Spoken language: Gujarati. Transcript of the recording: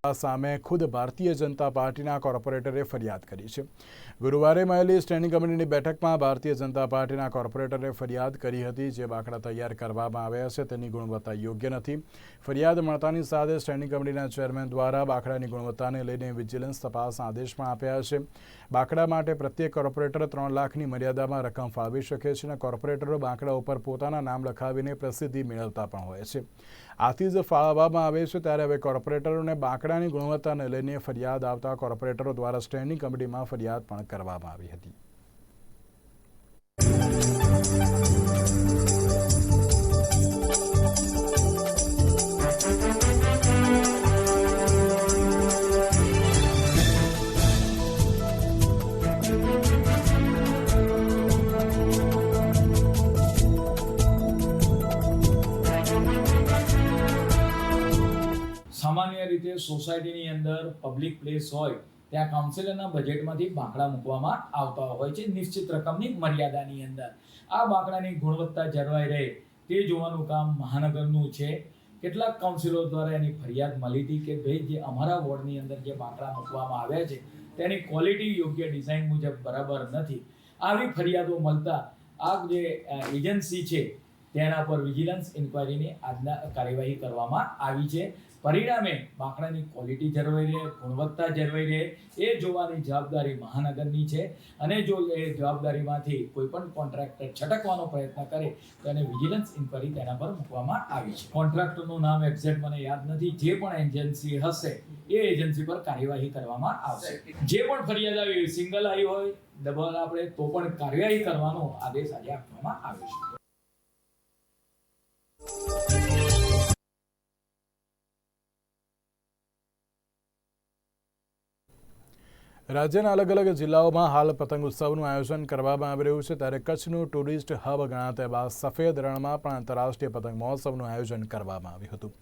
સામે ખુદ ભારતીય જનતા પાર્ટીના કોર્પોરેટરે ફરિયાદ કરી છે. ગુરુવારે મળેલી સ્ટેન્ડિંગ કમિટીની બેઠકમાં ભારતીય જનતા પાર્ટીના કોર્પોરેટરે ફરિયાદ કરી હતી. જે બાકડા તૈયાર કરવામાં આવ્યા છે, તેની ગુણવત્તા યોગ્ય નથી. ફરિયાદ મળતાની સાથે સ્ટેન્ડિંગ કમિટીના ચેરમેન દ્વારા બાકડાની ગુણવત્તાને લઈને વિજિલન્સ તપાસ આદેશ પણ આપ્યા છે. બાકડા માટે પ્રત્યેક કોર્પોરેટર ત્રણ લાખની મર્યાદામાં રકમ ફાળવી શકે છે અને કોર્પોરેટરો બાંકડા ઉપર પોતાના નામ લખાવીને પ્રસિદ્ધિ મેળવતા પણ હોય છે. આથી જ ફાળવવામાં આવે છે, ત્યારે હવે કોર્પોરેટરોને બાકડાની ગુણવત્તાને લઈને ફરિયાદ આવતા કોર્પોરેટરો દ્વારા સ્ટેન્ડિંગ કમિટીમાં ફરિયાદ પણ કરવામાં આવી હતી. સામાન્ય રીતે સોસાયટીની અંદર પબ્લિક પ્લેસ હોય, ત્યાં કાઉન્સિલરના બજેટમાંથી બાંકડા મૂકવામાં આવતા હોય છે નિશ્ચિત રકમની મર્યાદાની અંદર. આ બાંકડાની ગુણવત્તા જળવાઈ રહે તે જોવાનું કામ મહાનગરનું છે. કેટલાક કાઉન્સિલો દ્વારા એની ફરિયાદ મળી હતી કે ભાઈ, જે અમારા વોર્ડની અંદર જે બાંકડા મૂકવામાં આવ્યા છે, તેની ક્વોલિટી યોગ્ય ડિઝાઇન મુજબ બરાબર નથી. આવી ફરિયાદો મળતા આ જે એજન્સી છે તેના પર વિજિલન્સ ઇન્કવાયરીની આજના કાર્યવાહી કરવામાં આવી છે. પરિણામે બાંકડાની ક્વોલિટી જળવાઈ રહે, ગુણવત્તા જળવાઈ રહે, એ જોવાની જવાબદારી મહાનગરની છે. અને જો એ જવાબદારીમાંથી કોઈ પણ કોન્ટ્રાક્ટર છટકવાનો પ્રયત્ન કરે, તો એને વિજિલન્સ ઇન્કવાયરી તેના પર મૂકવામાં આવી છે. કોન્ટ્રાક્ટરનું નામ એક્ઝેક્ટ મને યાદ નથી. જે પણ એજન્સી હશે, એ એજન્સી પર કાર્યવાહી કરવામાં આવશે. જે પણ ફરિયાદ આવી હોય, સિંગલ આવી હોય ડબલ આપણે, તો પણ કાર્યવાહી કરવાનો આદેશ આજે આપવામાં આવ્યો છે. રાજ્યના અલગ અલગ જિલ્લાઓમાં હાલ પતંગ ઉત્સવનું આયોજન કરવામાં આવી રહ્યું છે. ત્યારે કચ્છનું ટુરિસ્ટ હબ ગણાતા એવા સફેદ રણમાં પણ આંતરરાષ્ટ્રીય પતંગ મહોત્સવનું આયોજન કરવામાં આવ્યું હતું.